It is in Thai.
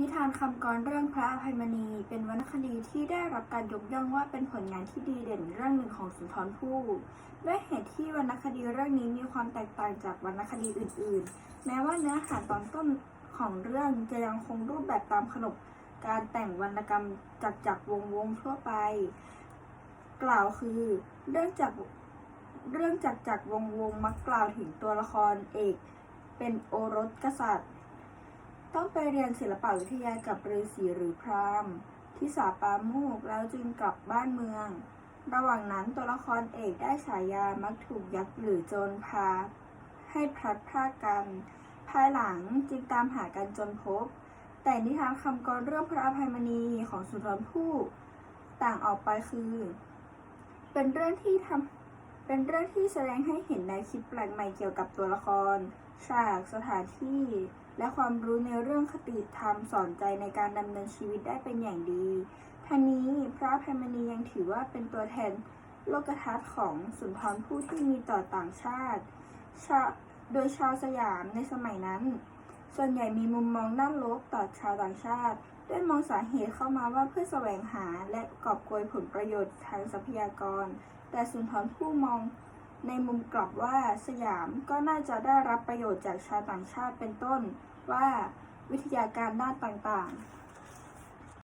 นิทานคำกรเรื่องพระอภัยมณี เป็นวรรณคดีที่ได้รับการยกย่องว่าเป็นผลงานที่ดีเด่นเรื่องหนึ่งของสุนทรภู่ด้วยเหตุที่วรรณคดีเรื่องนี้มีความแตกต่างจากวรรณคดีอื่น ๆ แม้ว่าเนื้อหาตอนต้นของเรื่องจะยังคงรูปแบบตามขนบการแต่งวรรณกรรมจักจักรวงวงทั่วไป กล่าวคือเรื่องจากเรื่องจักจักรวงวงมักกล่าวถึงตัวละครเอก เป็นโอรสกษัตริย์ ต้องไปเรียนศิลปวิทยากับฤาษีหรือพราหมณ์ที่สาปาโมกแล้วจึงกลับบ้านเมือง ระหว่างนั้นตัวละครเอกได้ฉายามักถูกยักษ์หรือโจรพา ให้พลัดพรากกัน ภายหลังจึงตามหากันจนพบ แต่นิทานคำกรเรื่องพระอภัยมณีของสุนทรภู่ต่างออกไปคือ เป็นเรื่องที่ทำ เป็นเรื่องที่แสดงให้เห็นแนวคิดแปลกใหม่เกี่ยวกับตัวละคร ฉาก สถานที่ และความรู้ในเรื่องคติธรรมสอนใจในการดำเนินชีวิตได้เป็นอย่างดีทั้งนี้พระอภัยมณียังถือว่าเป็นตัวแทนโลกทัศน์ของสุนทรภู่ที่มีต่อต่างชาติชาโดยชาวสยามในสมัยนั้น ส่วนใหญ่มีมุมมองด้านลบต่อชาวต่างชาติด้วยมองสาเหตุเข้ามาว่าเพื่อแสวงหาและกอบโกยผลประโยชน์ทางทรัพยากร แต่สุนทรผู้มองในมุมกลับว่าสยามก็น่าจะได้รับประโยชน์จากชาวต่างชาติเป็นต้นว่าวิทยาการด้านต่างๆ